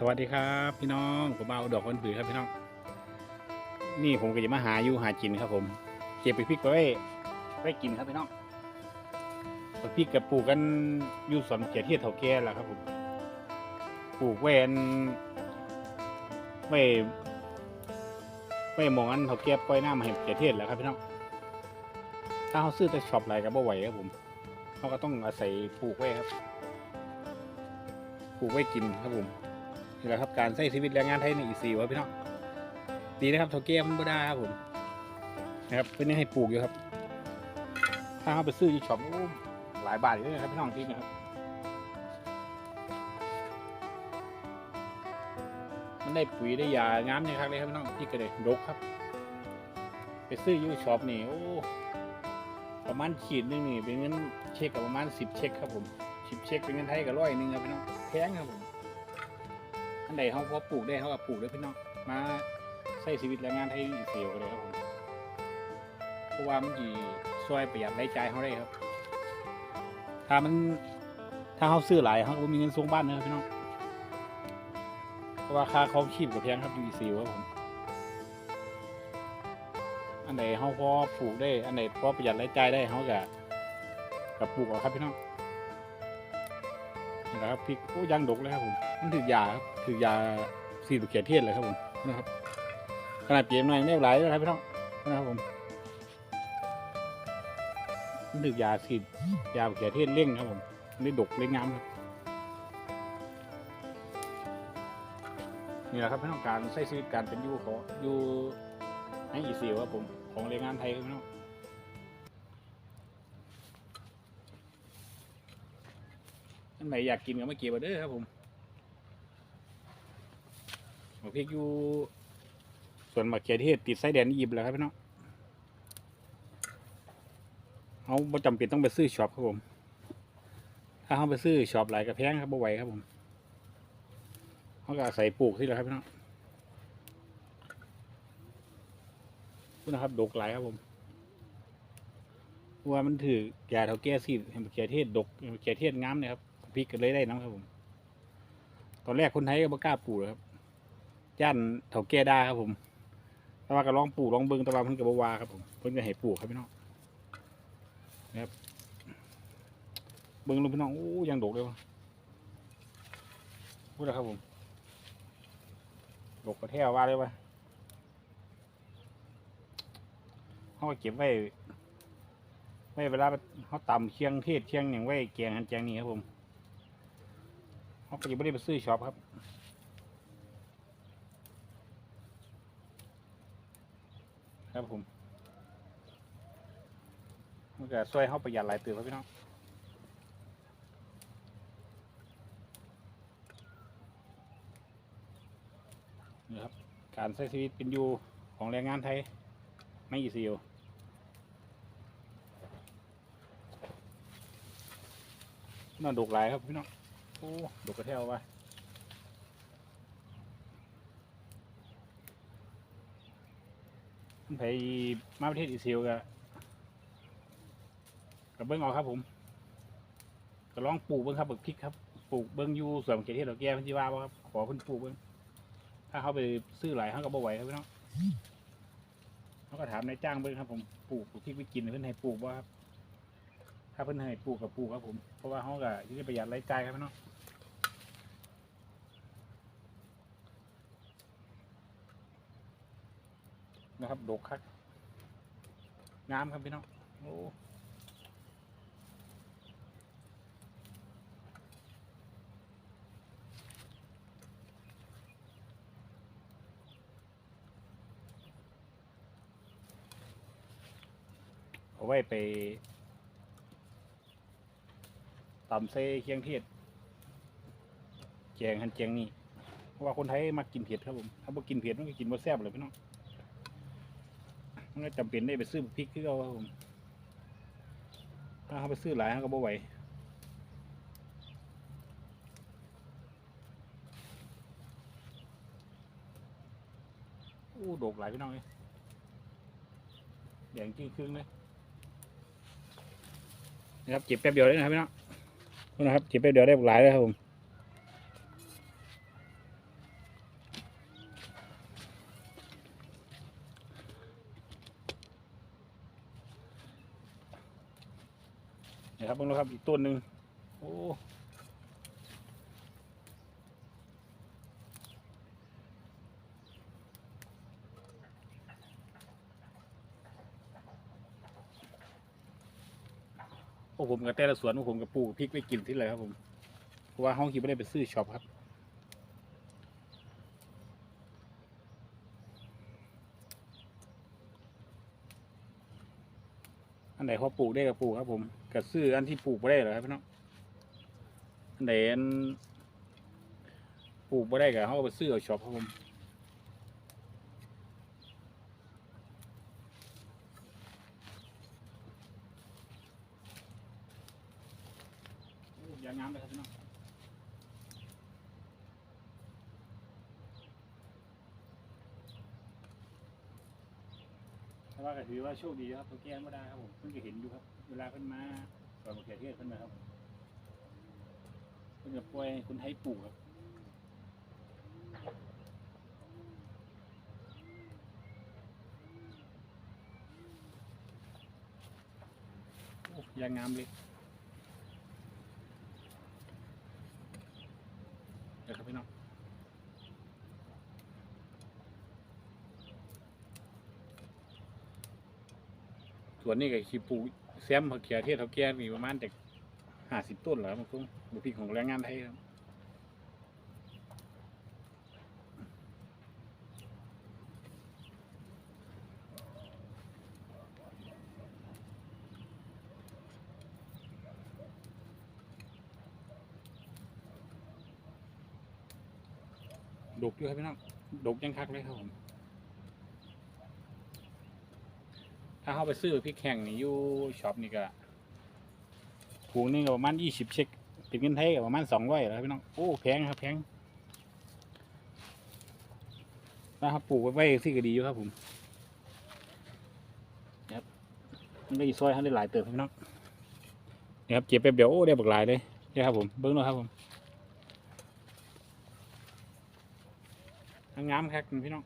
สวัสดีครับ พี่น้องผมเอาดอกคนผือครับพี่น้อง นี่ผมก็จะมาหาอยู่หากินครับ ผมเก็บไปพริกไปไว้ไว้กินครับพี่น้องพริกกับปลูกกันอยู่สวนเกียรติเทศเถาแก่แหละครับผมปลูกไว้อันไว้ไว้มองอันเถาแก่ปล่อยน้ำให้เกียรติเทศแหละครับพี่น้องถ้าเขาซื้อแต่ช็อปอะไรก็บ่ไหวครับผมเขาก็ต้องอาศัยปลูกไว้ครับปลูกไว้กินครับผม นี่แหละครับการใช้ชีวิตแรงงานไทยในอีซีวะพี่น้องดีนะครับเท่าเกมบ่ได้ครับผมนะครับเพื่อนให้ปลูกอยู่ครับ ถ้าเขาไปซื้อที่ช็อปโอ้หลายบาทอยู่เลยนะครับพี่น้องที่นะครับมันได้ปุ๋ยได้ยางามนี่ครับเลยครับพี่น้องที่กระเด็ดกครับ ไปซื้อยูช็อปนี่โอ้ประมาณขีดนึงนี่เป็นเงินเช็คกับประมาณสิบเช็คครับผมสิบเช็คเป็นเงินไทยกับร้อยหนึ่งครับพี่น้องแพงครับผม อันใดเขาพอปลูกได้เขาก็ปลูกได้พี่น้องมาใช้ชีวิตแรงงานให้เสียวกันเลยครับผมเพราะว่ามันจีช่วยประหยัดรายจ่ายเขาได้ครับ ถ้ามันถ้าเขาซื้อหลายเขาก็มีเงินส่งบ้านนะครับพี่น้องเพราะว่าค่าครองชีพก็แพงครับอยู่อีซีครับผมอันไหนเขาพอปลูกได้ อันไหนพอประหยัดรายจ่ายได้เขาก็กับปลูกเอาครับพี่น้อง นะครับพริกโอ้ยางดกเลยครับผมมันถือยาครับถือยาสีตุเขียเทศเลยครับผมนะครับขนาดเปลี่ยนหน่อยไม่หลายเลยครับพี่น้องนะครับผมมันถือยาสียาเขียเทศเร่งครับผมนี่ดกเร่งงามครับนี่แหละครับพี่น้องการใช้ชีวิตการเป็นอยู่ของอยู่ให้อีซีครับผมของแรงงานไทยครับพี่น้อง ไหนอยากกินก็มาเก็บมาเด้อครับผมหมกพริกอยู่ส่วนมะเขือเทศติดไส้แดนอียิปต์แล้วครับพี่น้องเขาบ่จำเป็นต้องไปซื้อช็อปครับผม ถ้าเขาไปซื้อช็อปหลายกระแพงครับบ่ไหวครับผมเขาก็อาศัยปลูกที่แหละครับพี่น้องนี่นะครับดกหลายครับผมว่ามันถือยาเท่าแก่ซีดเห็นมะเขือเทศดกเมะเขือเทศงามเนี่ยครับ ริกก็เลยได้น้ำครับผม ตอนแรกคนไทยก็บ่กล้าปลูกครับย่านเถาแก่ดาครับผมแต่ว่าก็ลองปลูกลองเบิ่งแต่ว่าเพิ่นก็บ่ว่าครับผมเพิ่นก็ให้ปลูกครับพี่น้องนะครับเบิ่งลงพี่น้องโอ้ยังดกเลยวะพูดแล้วครับผมดกกระแทวว่าเลยวะเขาเก็บไว้ไว้เวลาเขาตำเคียงเทศเคียงอย่างไว้แกงหันแกงนี่ครับผม เขาก็ยังไม่ได้ไปซื้อช็อปครับครับผมมันก็ช่วยเขาประหยัดหลายตื่นครับพี่น้องนี่ครับ การใช้ชีวิตเป็นอยู่ของแรงงานไทย ไม่อีซีอน่าดกหลายครับพี่น้อง โอ้ดกกระเทวว่ะไปมาประเทศอิสราเอลกับกับเบิ้งเอาครับผมก็ลองปลูกเบิ้งครับเบิกพริกครับปลูกเบิ้งยูสวนมเขือเทศดอกแก้วพันธิว่าบ่ครับขอเพิ่นปลูกเบิ้งถ้าเขาไปซื้อหลายเขาก็บ่ไหวครับพี่น้องเขาก็ถามนายจ้างเบิ้งครับ ผมปลูกปลูกพริกไปกินเพิ่นให้ปลูกบ่ครับ ถ้าเพิ่นให้ปลูกกับปลูกครับผมเพราะว่าเขาก็จะได้ประหยัดรายจ่ายครับพี่น้อง นะครับดกครับงามครับพี่น้องโอ้เอาไว้ไปตำเซ่เคียงเทศแจงหันแจงนี่เพราะว่าคนไทยมากินเผ็ดครับผม ถ้าบ่กินเผ็ดมันก็กินบ่แซ่บเลยพี่น้อง มันก็จำเป็นได้ไปซื้อพริกคือเขาครับผมถ้าเขาไปซื้อหลายเขาก็บ่ไหวอู้ดกหลายพี่น้องเลยแดงจริงครึ่งเลยนะครับเก็บแป๊บเดียวเลยนะครับพี่น้องนี่นะครับเก็บแป๊บเดียวได้หลายเลยครับผม นี่ครับ เบิ่งแล้วครับอีกต้นหนึ่งโอ้พวกผมกับแต่ละสวนพวกผมกับปลูกพริกไปกินที่เลยครับผมเพราะว่าห้องคิดไม่ได้ไปซื้อช็อปครับ ไหนพอปลูกได้ก็ปลูกครับ ผมกับซื้ออันที่ปลูกไม่ได้เหรอครับพี่น้องอันไหนปลูกไม่ได้ก็เขาเอาไปซื้อเอาช็อปครับผมโอ้ยางงามเลยครับพี่น้อง แต่ว่าก็ถือว่าโชคดีครับตัวแก้ไม่ได้ครับผมเพิ่งจะเห็นอยู่ครับ เวลาเพิ่นมาสอนมะเขือเทศเพิ่นมาครับเพิ่นจะปล่อยให้คนให้ปลูกครับโอ้ยางงามเลยเดี๋ยวครับพี่น้องส วนนี่ก็ขีปลูกแซมมะเขือเทศเขาแก่มีประมาณจากห้าสิบต้นเหรอบมันคงบุพีของแรงงานไทยครับดกด้วยครับพี่น้องดกยังคักเลยครับผม ถ้าเข้าไปซื้อพริกแห้งนี่อยู่ช็อปนี่ก็ถุงนึงก็ประมาณยี่สิบเช็คเป็นเงินไทยก็ประมาณสองร้อยแล้วพี่น้องโอ้แพงครับแพงนะครับปลูกไว้ไว้ที่ก็ดีอยู่ครับผมครับมันได้ซอยเขาได้หลายเติบครับพี่น้องนี่ครับเก็บไปเดี๋ยวโอ้ได้บักหลายเลยนี่ครับผมเบิ้งหน่อยครับผมงามครับพี่น้อง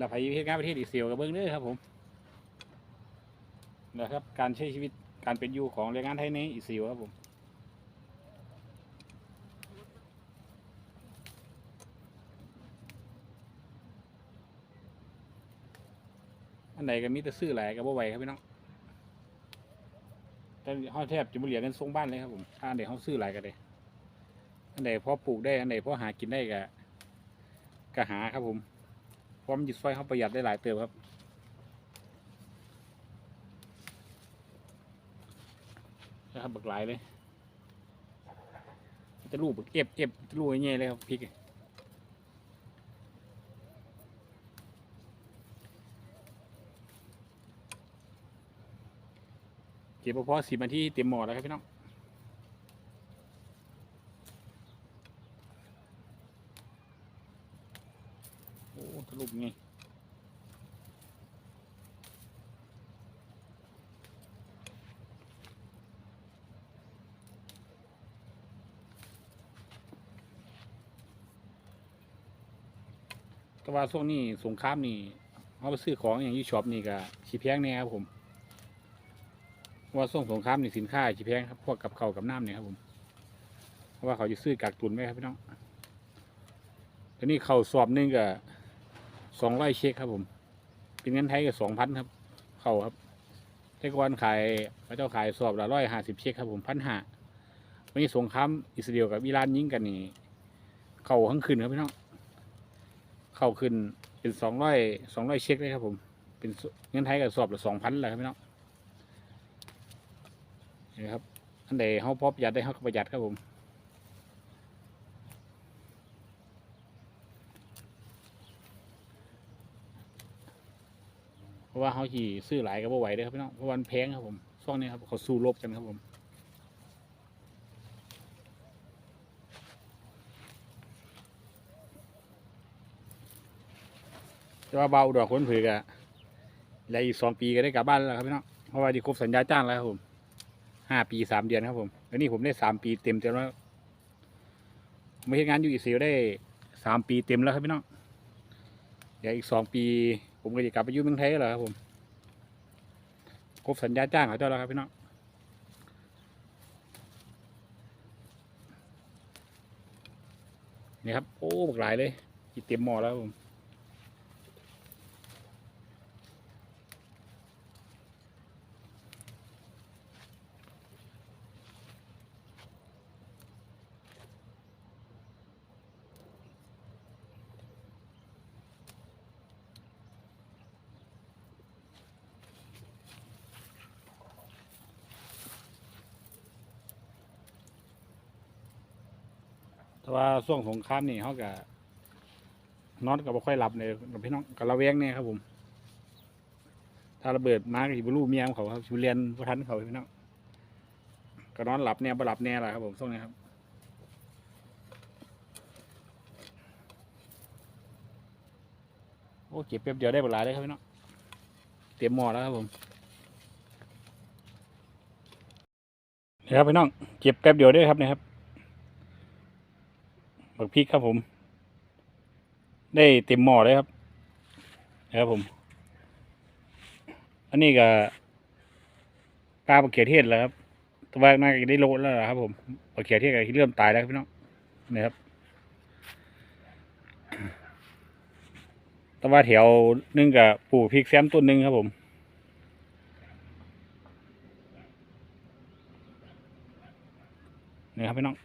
เราไปเฮ็ดงานประเทศอิสราเอลกับเบิ้งเด้อครับผมนะครับการใช้ชีวิตการเป็นอยู่ของแรงงานไทยในอิสราเอลครับผมอันไหนก็มีแต่ซื้อหลายก็บ่ไหวครับพี่น้องแต่เขาแทบจะบ่เหลือเงินส่งบ้านเลยครับผมถ้าอันไหนเขาซื้อหลายก็ได้อันไหนพอปลูกได้อันไหนพอหากินได้ก็ก็หาครับผม เพรามันจิตซอยเขาประหยัดได้หลายเติมครับ นะครับบักหลายเลยจะลูกบักเอฟเอฟจะลูกง่ายเลยครับพริกเก็บพอสิบนาทีเต็มหมอแล้วครับพี่น้อง ลุไงแต่ว่าช่วงนี้สงครามนี่เอาไปซื้อของอย่างที่ช็อปนี่ก็ชีแพงเนี่ยครับผมว่าช่วงสงครามนี่สินค้าชีแพงครับพวกกับเขากับน้ำเนี่ยครับผมเพราะว่าเขาจะซื้อกักตุนไว้ครับพี่น้องทีนี้เขาสอบหนึงก็ สองร้อยเช็คครับผม เป็นเงินไทยก็สองพันครับ เขาครับแต่ก่อนขายพระเจ้าขายสอบละร้อยห้าสิบเช็คครับผมพันห้าวันนี้สงครามอิสราเอลกับอิหร่านยิงกันนี่ เขาทั้งคืนครับพี่น้องเข้าขึ้นเป็นสองร้อยสองร้อยเช็คเลยครับผม เป็นเงินไทยกับสอบละสองพันเลยครับพี่น้องนี่ครับอันใดเขาพอประหยัดได้เขาประหยัดครับผม ราะว่าเขาขี่ซื้อหลายก็บ่ไหวเลยครับพี่น้องเพราะวันแพงครับผมช่วงนี้ครับเขาสู้รบกันครับผมแต่ว่าเบาดอกคนผือกอะแล้วอีกสองปีก็ได้กลับบ้านแล้วครับพี่น้องเพราะว่าที่ครบสัญญาจ้างแล้วครับผมห้าปีสามเดือนครับผมแล้วนี่ผมได้สามปีเต็มเต็มแล้วมไม่ใช่งานอยู่อิสราเอลได้สามปีเต็มแล้วครับพี่น้องเดี๋ยวอีกสองปี ผมก็จะกลับไปอยู่เมืองไทยแล้วครับผมครบสัญญาจ้างเขาเจ้าแล้วครับพี่น้องนี่ครับ โอ้บักหลายเลยกินเต็มหม้อแล้วผม แต่ว่าช่วงสงครามนี่เขาก็นอนก็บ่ค่อยหลับเลยพี่น้องก็ระแวงเนี่ยครับผม ถ้าระเบิดมาก็สิบ่รู้เมียของเขาครับสิเรียนบ่ทันเขาพี่น้องก็นอนหลับเนี่ยบ่หลับแน่ล่ะครับผมช่วงนี้ครับโอ้เก็บแป๊บเดียวได้เวลายเลยครับพี่น้องเตรียมหม้อแล้วครับผมนี่ครับพี่น้องเก็บแป๊บเดียวได้ครับเนี่ยครับ บักพริกครับผม ได้เต็มหม้อเลยครับนะครับผม อันนี้ก็ปลาบักเขียเทศแล้วครับตัวาน่าจะได้โลแล้วครับ ผมบักเขียเทศก็เริ่มตายแล้วพี่น้องนะครับแตว่าแถวนึงกับปลูกพริกแซมต้นหนึ่งครับผม นี่ครับพี่น้อง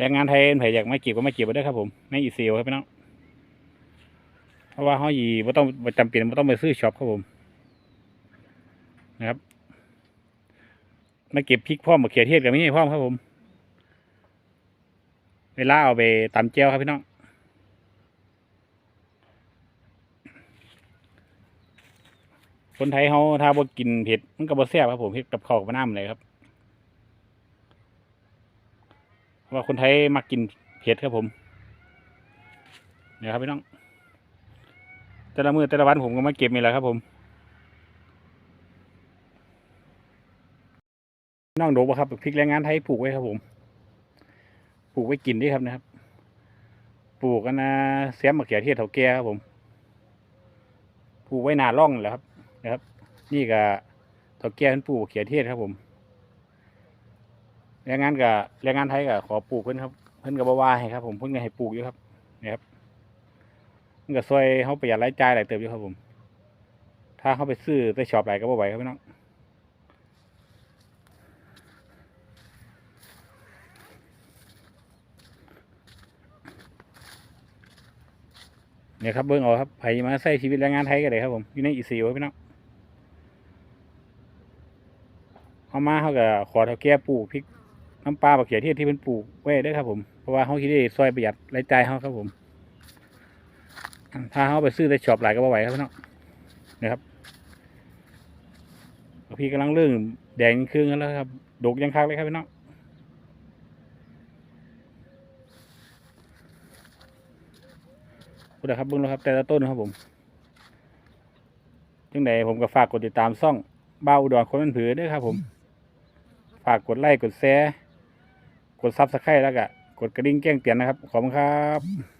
แรงงานไทยไผอยากมาเก็บก็มาเก็บไปได้ครับผมในอีเซลครับพี่น้องเพราะว่าเขาอีไม่ต้องบ่จำเป็นไม่ต้องไปซื้อช็อปครับผมนะครับมาเก็บพริกพร้อมมาเขียเทศกับนี่พร้อมครับผม เวลาเอาไปตำเจียวครับพี่น้องคนไทยเขาถ้าบ่กินเผ็ดมันก็บ่แซ่บครับผมเฮ็ดกับข้าวกับน้ำเลยครับ ว่าคนไทยมักกินเผ็ดครับผมเนี่ยครับพี่น้อง แต่ละมือแต่ละวันผมก็มาเก็บนี่แหละครับผมน้องโดบครับพริกแรงงานไทยปลูกไว้ครับผม ปลูกไว้กินด้วยครับนะครับ ปลูกกันนะเสียมมะเขือเทศเถาแก่ครับผม ปลูกไว้นาร่องแหละครับนะครับ นี่ก็เถาแก่เพิ่นปลูกมะเขือเทศครับผม รงงานกับแรงงานไทยกับขอปลูกเพิ่นครับ เพิ่นก็บ่ว่าให้ครับ ผมเพิ่นก็ให้ปลูกอยู่ครับนี่ครับเพิ่นก็ช่วยเฮาประหยัดรายจ่ายหลายเติบอยู่ครับผม ถ้าเฮาไปซื้อไปช็อปหลายก็บ่ไหวครับพี่น้องเนี่ยครับเบิ่งเอาครับไผมาใช้ชีวิตแรงงานไทยก็ได้ครับผมอยู่ในอีซีครับพี่น้องเอามาเฮาก็ขอเท่าแก่ปลูกพริก น้ำปลาบักเขียเทศที่เป็นปลูกไว้ได้ครับผมเพราะว่าเขาคิดได้ซอยประหยัดรายจ่ายเขาครับผม ถ้าเขาไปซื้อในช็อปหลายก็บ่ไหวครับพี่น้องนะครับพี่กำลังเรื่องแดงครึ่งแล้วครับดกยังคักเลยครับพี่น้องพูดครับเบิ้งแล้วครับ แต่ละต้นครับผมจังใดผมก็ฝากกดติดตามซ่องบ้าอุดรคนมันผือด้วยครับผม ฝากกดไลค์กดแชร์ กดซับสไครต์แล้วก็กดกระดิ่งแจ้งเตือนนะครับ ขอบคุณครับ